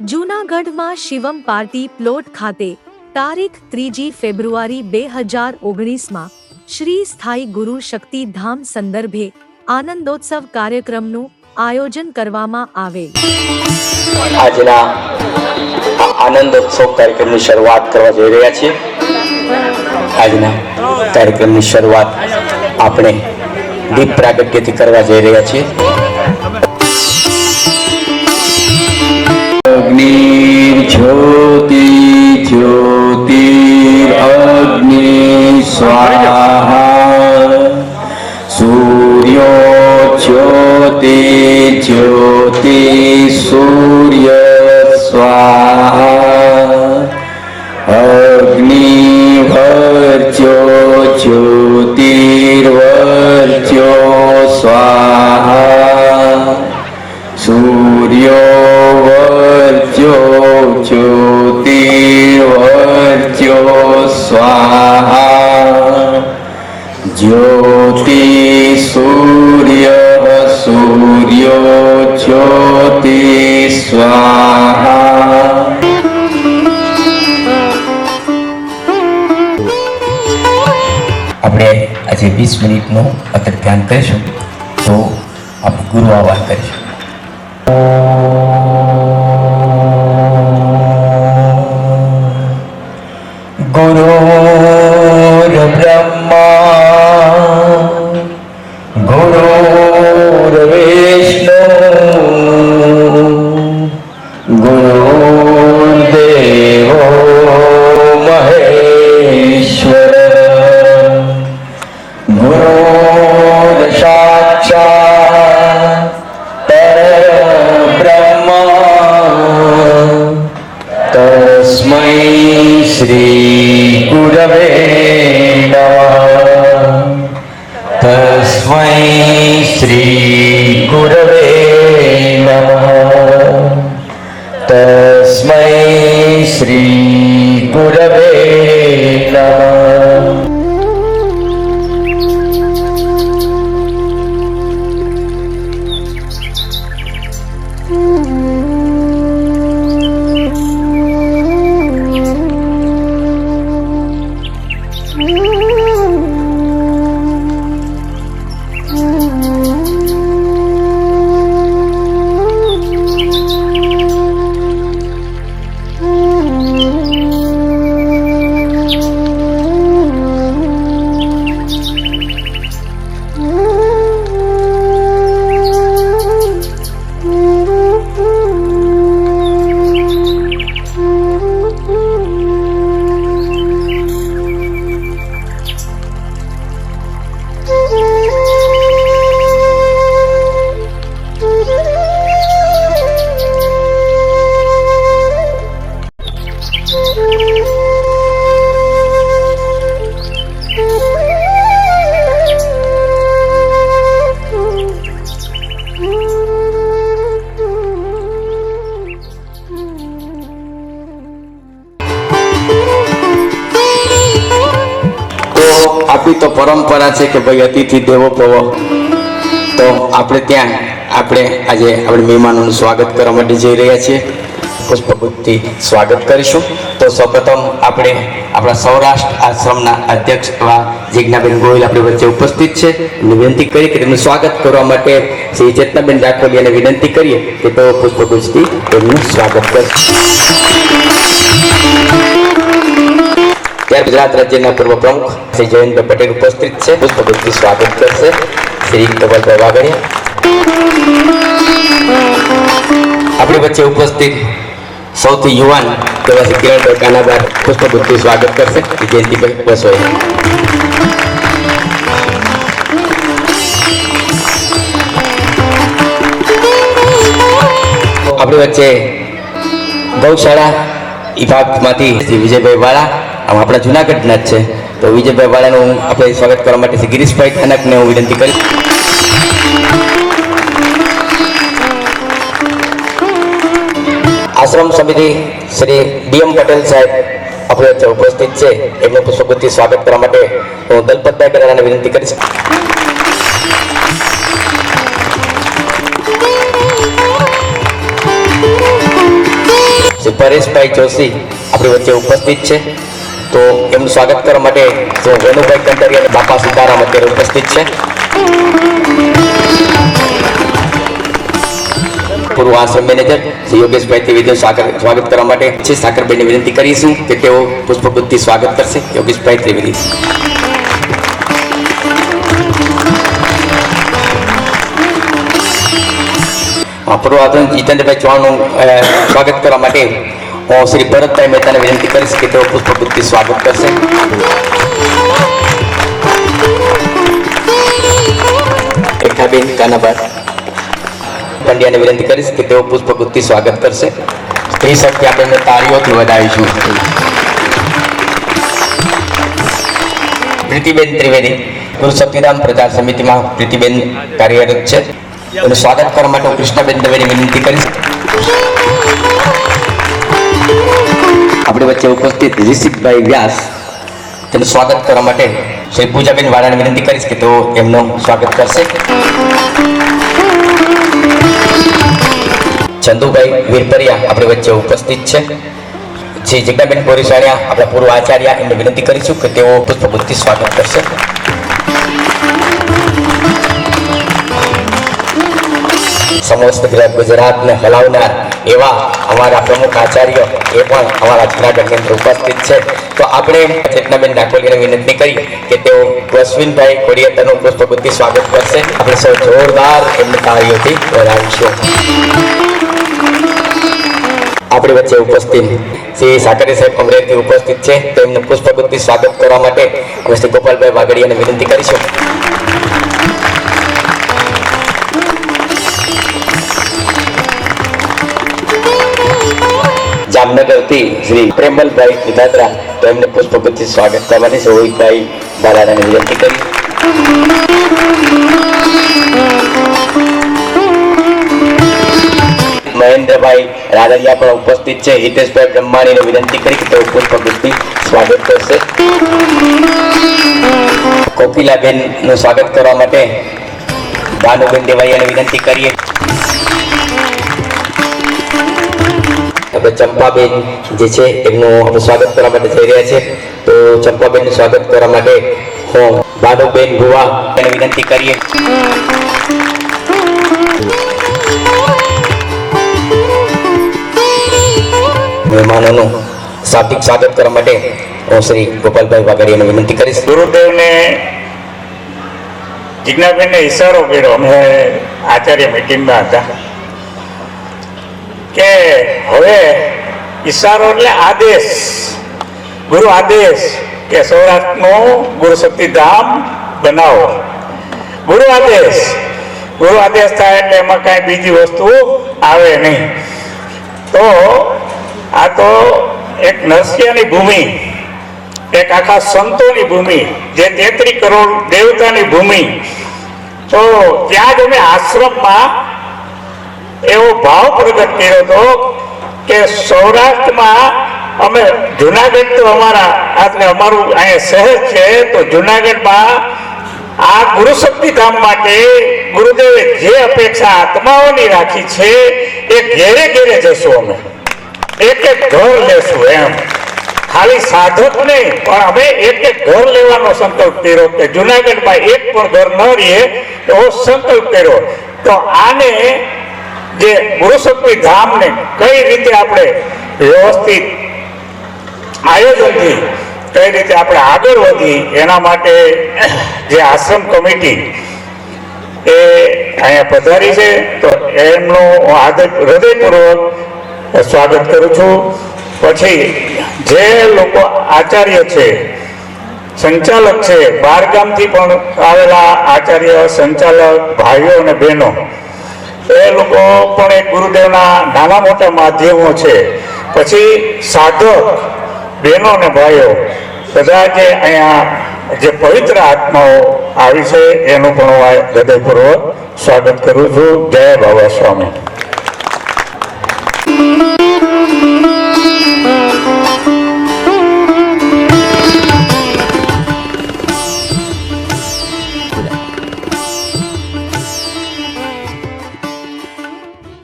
જૂનાગઢમાં Shivam party plot ખાતે તારીખ ત્રીજી ફેબ્રુઆરી બે હજાર ઓગણીસમાં શ્રી સ્થાયી ગુરુ શક્તિધામ સંદર્ભે આનંદોત્સવ કાર્યક્રમનું આયોજન કરવામાં આવેલ આજના આનંદોત્સવ કાર્યક્રમની શરૂઆત કરવા જઈ રહ્યા છીએ. આજના કાર્યક્રમની શરૂઆત આપણે દીપ પ્રાગટ્યથી કરવા જઈ રહ્યા છીએ. જ્યોતિ જ્યોતિરગ્નિ સ્વાહા સૂર્યો જ્યોતિ જ્યોતિ સૂર્ય સ્વાહા આજે વીસ મિનિટનું અત્યારે ધ્યાન કરીશું. તો આપણે ગુરુ આહ્વાન કરીશું. ગુરુર્બ્રહ્મા શ્રી આપણી તો પરંપરા છે કે ભાઈ અતિથિ દેવો પવો તો આપણે ત્યાં આપણે આજે આપણે મહેમાનોનું સ્વાગત કરવા માટે જઈ રહ્યા છીએ. પુષ્પગુપ્તથી સ્વાગત કરીશું. તો સૌપ્રથમ આપણે આપણા સૌરાષ્ટ્ર આશ્રમના અધ્યક્ષ એવા જિજ્ઞાબેન ગોયલ આપણી વચ્ચે ઉપસ્થિત છે. એમને વિનંતી કરી કે તેમનું સ્વાગત કરવા માટે શ્રી ચેતનાબેન રાખોલિયાને વિનંતી કરીએ કે તો પુષ્પગુપ્તથી તેમનું સ્વાગત કરશે. ત્યારે ગુજરાત રાજ્યના પૂર્વ પ્રમુખ શ્રી જયંતભાઈ પટેલ ઉપસ્થિત છે. પુષ્પગુચ્છથી સ્વાગત કરશે. શ્રી કમલભાઈ વાઘણિયા. આપણી વચ્ચે ઉપસ્થિત સૌથી યુવાન તેવા શ્રી કિરણભાઈ કાનાદાર પુષ્પગુચ્છથી સ્વાગત કરશે. જયંતિભાઈ બસોઈ આપણી વચ્ચે ગૌશાળા વિભાગમાંથી શ્રી વિજયભાઈ વાળા આમ આપણા જુનાગઢના જ છે. તો વિજયભાઈ વાળાનું આપણે સ્વાગત કરવા માટે ગિરીશભાઈ કનકને હું વિનંતી કરીશ. આશ્રમ સમિતિ શ્રી ડીએમ પટેલ સાહેબ આપણી વચ્ચે ઉપસ્થિત છે. એમનું પુષ્પગુથી સ્વાગત કરવા માટે હું દલપતભાઈ કરારાને વિનંતી કરીશ. શ્રી પરેશભાઈ જોશી આપણી વચ્ચે ઉપસ્થિત છે. તો એમનું સ્વાગત કરવા માટે જો વેનુભાઈ કંટરી અને બાપા સીતારામ અત્યારે ઉપસ્થિત છે. પૂર્વ આશ્રમ મેનેજર શ્રી યોગેશભાઈ ત્રિવેદી સ્વાગત સ્વાગત કરવા માટે છે સાકરભાઈને વિનંતી કરીશું કે તેઓ પુષ્પગુત્તથી સ્વાગત કરશે. યોગેશભાઈ ત્રિવેદી. પૂર્વ જીતેન્દ્રભાઈ ચૌહાણનું સ્વાગત કરવા માટે હું શ્રી ભરતભાઈ મહેતાને વિનંતી કરીશ કે તેઓ પુષ્પગુત્તથી સ્વાગત કરશે રેખાબેન કાનાભાઈ પંડ્યાને વિનંતી કરીશ કે તેઓ પુષ્પગુત્તથી સ્વાગત કરશે સ્ત્રી શક્તિ આપણે તાળીઓથી વધાવીશું પ્રીતિબેન ત્રિવેદી ગુરુ શક્તિધામ પ્રચાર સમિતિમાં પ્રીતિબેન કાર્યરત છે એનું સ્વાગત કરવા માટે હું કૃષ્ણબેન દવેની વિનંતી કરીશ આપણી વચ્ચે ઉપસ્થિત ઋષિકભાઈ વ્યાસ તેનું સ્વાગત કરવા માટે શ્રી પૂજાબેન વાળાને વિનંતી કરીશ કે તેઓ એમનું સ્વાગત કરશે. ચંદુભાઈ વીરપરિયા આપણી વચ્ચે ઉપસ્થિત છે. શ્રી જગદાબેન પોરીસાણિયા આપણા પૂર્વ આચાર્ય, એમને વિનંતી કરીશું કે તેઓ પુષ્પગુત્તથી સ્વાગત કરશે. સમસ્ત ગુજરાતને હલાવનાર એવા અમારા પ્રમુખ આચાર્ય એ પણ અમારા જૂનાગઢની અંદર ઉપસ્થિત છે. તો આપણે ચેતનાબેન ડાકોલીને વિનંતી કરી કે તેઓ અશ્વિનભાઈ કોડિયાતરનું પુષ્પગુત્તથી સ્વાગત કરશે. આપણે સૌ જોરદાર એમને તાળીઓથી વધાવીશું આપણી વચ્ચે ઉપસ્થિત શ્રી સાકરી સાહેબ અમરેલીથી ઉપસ્થિત છે. તો એમને પુષ્પગુત્તથી સ્વાગત કરવા માટે અમે શ્રી ગોપાલભાઈ વાગડિયાને વિનંતી કરીશું. જામનગરથી શ્રી પ્રેમલભાઈ વિધાત્રા તો એમને પુષ્પગુત્તથી સ્વાગત કરવાની છે બાલાને વિનંતી કરી. મહેન્દ્રભાઈ રાદડિયા પણ ઉપસ્થિત છે. હિતેશભાઈ બ્રહ્માણીને વિનંતી કરી કે તેઓ પુષ્પગુથી સ્વાગત કરશે. કોકિલાબેનનું સ્વાગત કરવા માટે ભાનુબેન દેવાઈયાને વિનંતી કરીએ. હવે ચંપાબેન જે છે, એમનું આપણે સ્વાગત કરવા માટે થઈ રહ્યા છે. તો ચંપાબેનનું સ્વાગત કરવા માટે હું ભાનુબેન ભુવા એને વિનંતી કરીએ. મહેમાનોનું શાબ્દિક સ્વાગત કરવા માટે હું શ્રી ગોપાલભાઈ વાઘાડીયાને વિનંતી કરીશ. ગુરુદેવને જિજ્ઞાબેનને ઈશારો કર્યો. અમે આચાર્ય મિટિંગમાં હતા. કે હવે ઈશારો એટલે આદેશ, ગુરુ આદેશ કે સૌરાષ્ટ્રનું ગુરુ શક્તિધામ બનાવો. ગુરુ આદેશ ગુરુ આદેશ થાય એટલે એમાં કાંઈ બીજી વસ્તુ આવે નહીં. તો આ તો એક નરસિંહની ભૂમિ, એક આખા સંતોની ભૂમિ, જે તેત્રી કરોડ દેવતાની ભૂમિ. તો ત્યાં જ અમે આશ્રમમાં એવો ભાવ પ્રગટ કર્યો હતો કે સૌરાષ્ટ્રમાં અમે જુનાગઢ તો અમારા એટલે અમારું અહીંયા શહેર છે, તો જુનાગઢમાં આ ગુરુ શક્તિ ધામ માટે ગુરુદેવે જે અપેક્ષા આત્માઓની રાખી છે, એ ઘેરે ઘેરે જશું અમે. એક એક ઘર લેશું એમ. ખાલી સાધક નહીં, પણ અમે એક એક ઘર લેવાનો સંકલ્પ કર્યો કે જુનાગઢમાં એક પણ ઘર ન રહીએ એવો સંકલ્પ કર્યો. તો આને જે ગુરુશક્તિ ધામને કઈ રીતે આપણે વ્યવસ્થિત આયોજનથી કઈ રીતે આપણે આગળ વધી, એના માટે જે આશ્રમ કમિટી એ અહીંયા પધારી છે, તો એમનું હું આદર હૃદયપૂર્વક સ્વાગત કરું છું. પછી જે લોકો આચાર્ય છે, સંચાલક છે, બારગામથી પણ આવેલા આચાર્ય, સંચાલક, ભાઈઓ અને બહેનો એ લોકો પણ એક ગુરુદેવના નાના મોટા માધ્યમો છે. પછી સાધક, બહેનો અને ભાઈઓ, બધા જે અહીંયા જે પવિત્ર આત્માઓ આવી છે, એનું પણ હું હૃદયપૂર્વક સ્વાગત કરું છું. જય બાબા સ્વામી.